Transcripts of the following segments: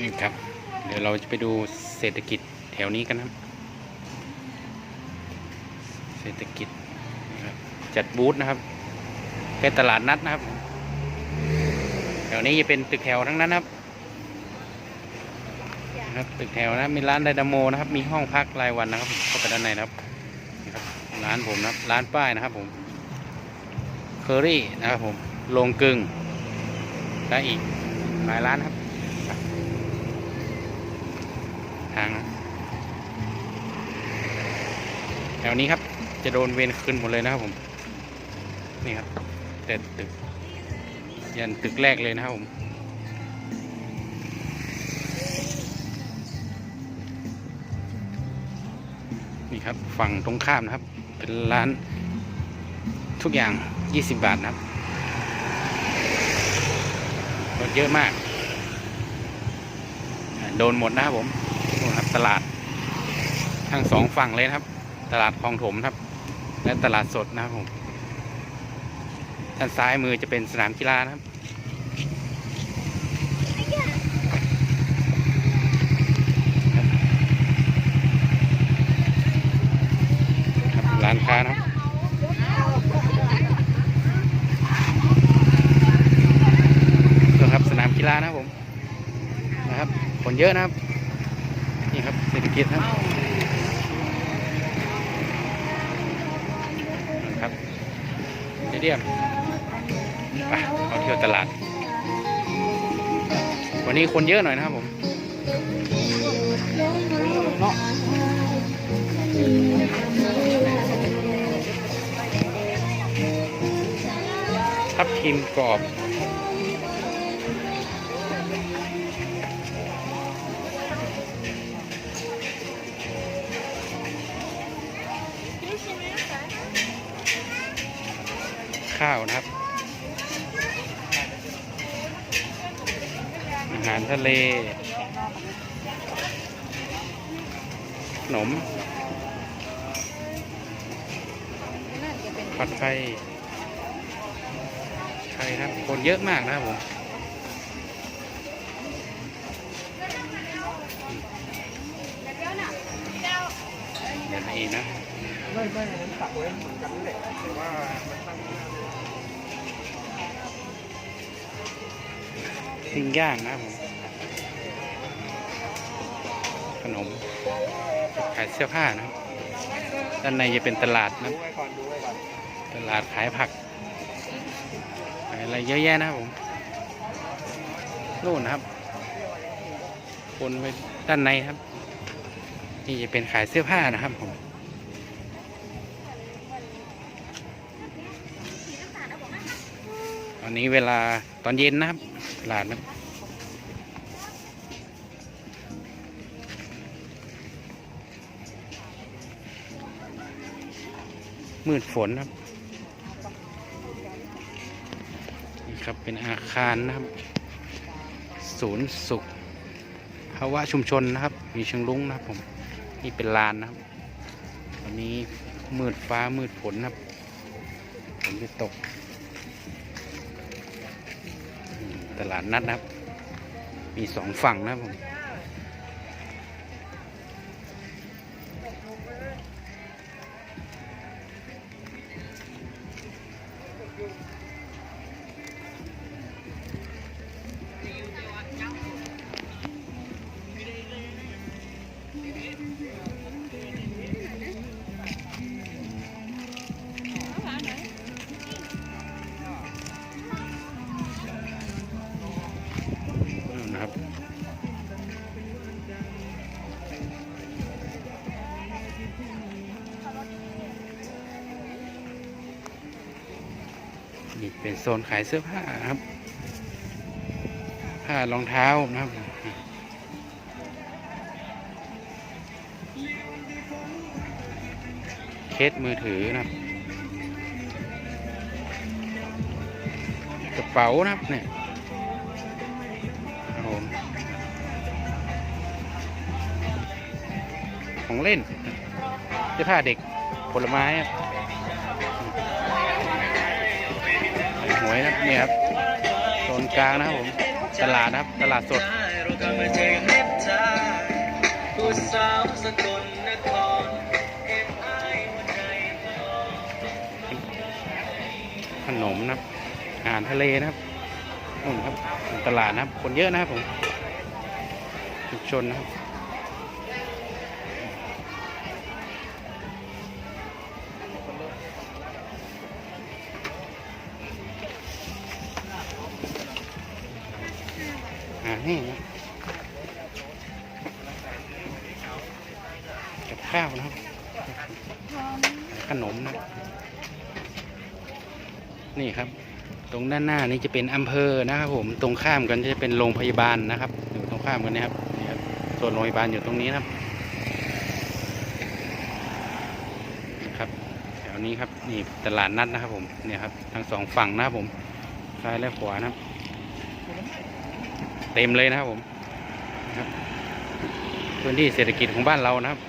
นี่ครับ เดี๋ยวเราจะไปดูเศรษฐกิจแถวนี้กันนะเศรษฐกิจครับจัดบูธนะครับเป็นตลาดนัดนะครับ แถวนี้จะเป็นตึกแถวทั้งนั้นครับนะครับตึกแถวนะมีร้านไดนาโมนะครับ มีห้องพักรายวันนะครับ เข้าไปด้านในนะครับร้านผมนะครับร้านป้ายนะครับผมเคอรี่นะครับผมโรงกึ่งและอีกหลายร้านครับ ทางนะแถวนี้ครับ จะโดนเวรคืนหมดเลยนะครับผม นี่ครับแต่ตึก ยันตึกแรกเลยนะครับผม นี่ครับ ฝั่งตรงข้ามนะครับ เป็นร้านทุกอย่าง 20 บาทนะครับรถเยอะมาก โดนหมดนะครับผม ครับตลาดทั้งสองฝั่งเลยนะครับ ตลาดคลองถมครับ และตลาดสดนะครับผมด้านซ้ายมือจะเป็นสนามกีฬานะครับร้านค้านะครับนี่ครับสนามกีฬานะครับผมนะครับคนเยอะนะครับ นี่ครับเศรษฐกิจครับนะครับสเตเดียมไปเอาเที่ยวตลาด วันนี้คนเยอะหน่อยนะครับผมทับทิมกรอบ ข้าวนะครับ อาหารทะเล ขนมผัดไทยไทยครับ คนเยอะมากนะครับผมเดี๋ยวอีกนะไม่ไม่ตักไว้เหมือนกันนั่แหละแต่ว่ามันตั้ง ปิ้งย่างนะผมขนม ขายเสื้อผ้านะด้านในจะเป็นตลาดนะตลาดขายผักขายอะไรเยอะแยะนะผมนู่นนะครับ คนไปด้านในครับ นี่จะเป็นขายเสื้อผ้านะครับผมตอนนี้เวลาตอนเย็นนะครับ ลาดนะมืดฝนครับ นี่ครับเป็นอาคารนะครับ ศูนย์สุขภาวะชุมชนนะครับ มีเชิงลุงนะครับผม นี่เป็นลานนะครับวันนี้มืดฟ้ามืดฝนนะครับฝนจะตก ตลาดนัดนะครับ มีสองฝั่งนะผม นี่เป็นโซนขายเสื้อผ้าครับ ผ้ารองเท้านะครับเคสมือถือนะครับ กระเป๋านะครับเนี่ยของเล่นเสื้อผ้าเด็กผลไม้ครับ หวยครับนี่ครับโซนกลางนะครับผมตลาดนะครับตลาดสดขนมนะครับอาหารทะเลนะครับนู่นครับตลาดนะครับ คนเยอะนะครับผมชุมชนนะครับ หารแห้นะกับข้าวนะครับ ขนมนะ นี่ครับ ตรงด้านหน้านี้จะเป็นอำเภอนะครับผม ตรงข้ามกันจะเป็นโรงพยาบาลนะครับ อยู่ตรงข้ามกันนะครับ นี่ครับ ส่วนโรงพยาบาลอยู่ตรงนี้นะครับนะครับ แถวนี้ครับ นี่ตลาดนัดนะครับผม เนี่ยครับ ทั้งสองฝั่งนะครับผม ซ้ายและขวานะครับ เต็มเลยนะครับผมพื้นที่เศรษฐกิจของบ้านเรานะครับ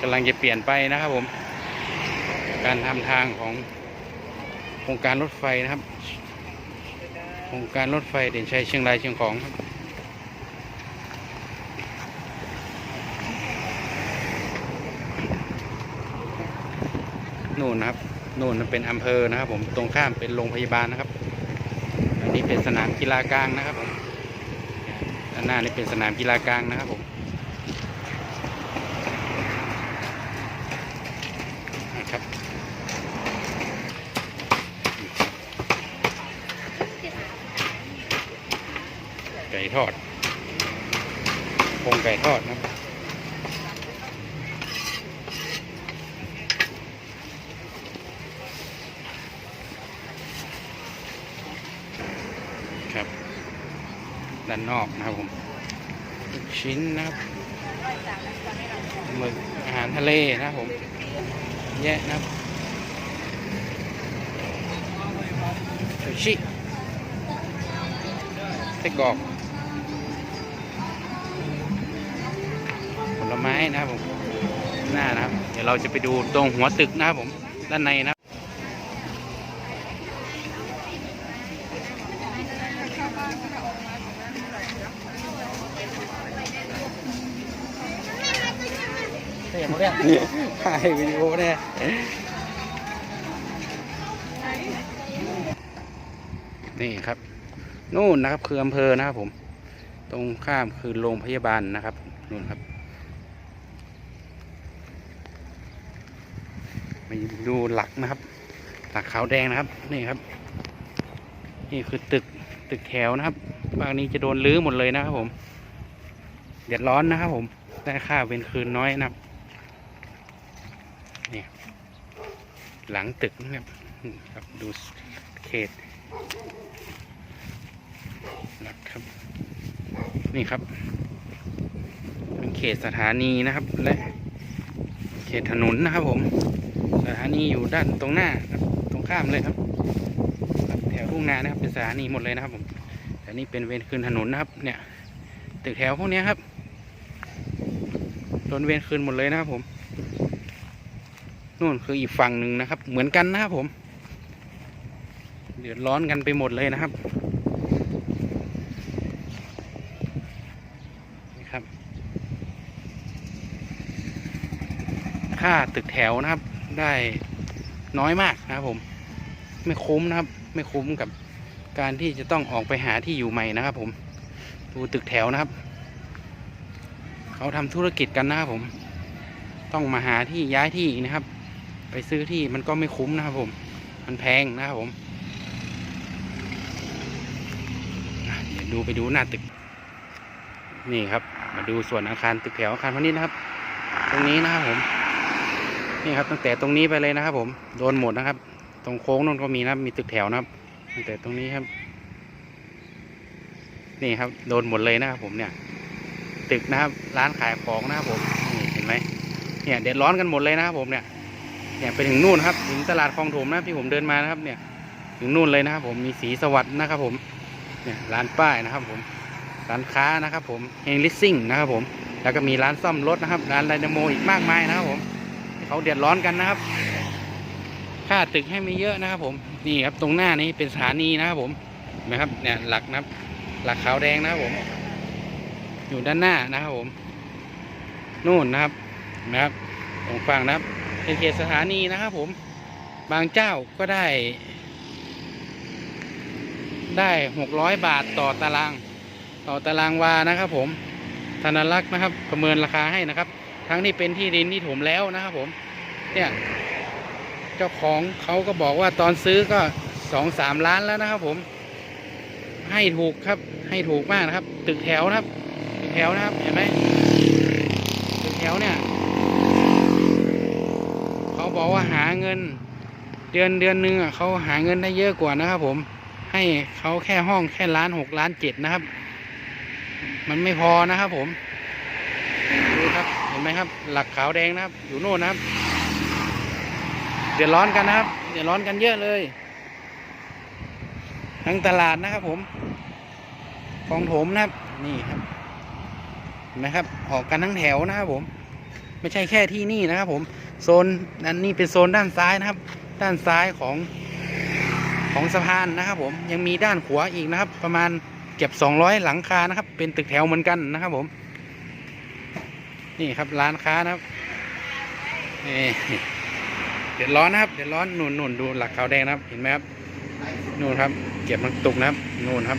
กำลังจะเปลี่ยนไปนะครับผม การทำทางของโครงการรถไฟนะครับโครงการรถไฟเด่นชัยเชียงรายเชียงของครับนู่นนะครับนู่นเป็นอำเภอนะครับ ผมตรงข้ามเป็นโรงพยาบาลนะครับ เป็นสนามกีฬากลางนะครับผมด้านหน้านี่เป็นสนามกีฬากลางนะครับผมครับไก่ทอดโครงไก่ทอดนะครับ ด้านนอกนะครับผมชิ้นนะครับหมึกอาหารทะเลนะครับผมแยะนะครับซูชิไส้กรอกผลไม้นะครับผมหน้านะครับ เดี๋ยวเราจะไปดูตรงหัวตึกนะครับผมด้านในนะ ครับเสียงเรื่ถ่ายวิดีโอเนี่ยนี่ครับ นู่นนะครับคืออำเภอนะครับผม ตรงข้ามคือโรงพยาบาลนะครับนู่นครับมาดูหลักนะครับ หลักขาวแดงนะครับ นี่ครับ นี่คือตึกตึกแถวนะครับบางนี้จะโดนรื้อหมดเลยนะครับผม เดือดร้อนนะครับผม ได้ค่าเป็นคืนน้อยนะครับ นี่หลังตึกนะครับครับดูเขตนะครับ นี่ครับ เป็นเขตสถานีนะครับ และเขตถนนนะครับผม สถานีอยู่ด้านตรงหน้าครับตรงข้ามเลยครับ แถวทุ่งนานะครับเป็นสถานีหมดเลยนะครับผมแต่นี่เป็นเวรคืนถนนนะครับ เนี่ยตึกแถวพวกนี้ครับโดนเวรคืนหมดเลยนะครับผม นู่นคืออีกฝั่งหนึ่งนะครับ เหมือนกันนะครับผม เดือดร้อนกันไปหมดเลยนะครับนี่ครับ ค่าตึกแถวนะครับ ได้น้อยมากนะครับผม ไม่คุ้มนะครับ ไม่คุ้มกับการที่จะต้องออกไปหาที่อยู่ใหม่นะครับ ผม ดูตึกแถวนะครับ เขาทำธุรกิจกันนะครับผม ต้องมาหาที่ย้ายที่นะครับ ไปซื้อที่มันก็ไม่คุ้มนะครับผม มันแพงนะครับผมเดี๋ยวดูไปดูหน้าตึก นี่ครับ มาดูส่วนอาคารตึกแถวอาคารพาณิชย์นะครับ ตรงนี้นะครับผม นี่ครับตั้งแต่ตรงนี้ไปเลยนะครับ ผม โดนหมดนะครับ ตรงโค้งนั่นก็มีนะมีตึกแถวนะครับ ตั้งแต่ตรงนี้ครับ นี่ครับ โดนหมดเลยนะครับผมเนี่ย ตึกนะครับ ร้านขายของนะครับผม นี่เห็นไหมเนี่ยเดือดร้อนกันหมดเลยนะครับผมเนี่ย เนี่ยไปถึงนู่นครับถึงตลาดคลองถมนะที่ผมเดินมานะครับเนี่ย ถึงนู่นเลยนะครับ ผมมีสีสวัสด์นะครับ ผมเนี่ยร้านป้ายนะครับ ผมร้านค้านะครับ ผมเฮงลิสซิ่งนะครับ ผมแล้วก็มีร้านซ่อมรถนะครับร้านไดนาโมอีกมากมายนะครับ ผมเขาเดือดร้อนกันนะครับ ค่าตึกให้ไม่เยอะนะครับ ผมนี่ครับตรงหน้านี้เป็นสถานีนะครับ ผมเห็นไหมครับเนี่ยหลักนะครับ หลักขาวแดงนะครับ ผม อยู่ด้านหน้านะครับ ผมนู่นนะครับนะครับตรงฝั่งนะครับ เป็นเขตสถานีนะครับผมบางเจ้าก็ได้ ได้หกร้อยบาทต่อตาราง ต่อตารางวานะครับ ผมธนรักษ์นะครับ ประเมินราคาให้นะครับ ทั้งที่เป็นที่ดินที่ถมแล้วนะครับ ผม เนี่ย เจ้าของเขาก็บอกว่าตอนซื้อก็สองสามล้านแล้วนะครับ ผม ให้ถูกครับ ให้ถูกมากนะครับ ตึกแถวนะครับ ตึกแถวนะครับ เห็นไหมตึกแถวเนี่ย บอกว่าหาเงิน เดือนเดือนหนึ่งอะเขาหาเงินได้เยอะกว่านะครับผมให้เขาแค่ห้องแค่ล้านหกล้านเจ็ดนะครับ มันไม่พอนะครับผมดูครับเห็นไหมครับ หลักขาวแดงนะครับ อยู่โน่นนะครับ เดือดร้อนกันนะครับ เดือดร้อนกันเยอะเลย ทั้งตลาดนะครับผมคลองถมนะครับ นี่ครับเห็นไหมครับ ออกกันทั้งแถวนะครับผม ไม่ใช่แค่ที่นี่นะครับ ผมโซนอันนี้เป็นโซนด้านซ้ายนะครับ ด้านซ้ายของของสะพานนะครับ ผมยังมีด้านขวาอีกนะครับ ประมาณเก็บ200 หลังคานะครับ เป็นตึกแถวเหมือนกันนะครับ ผม นี่ครับร้านค้านะครับนี่เดือดร้อนนะครับเดือดร้อนนุ่นนุ่นดูหลักขาวแดงนะครับ เห็นไหมครับนู่นครับ เก็บมันตุกนะครับนู่นครับ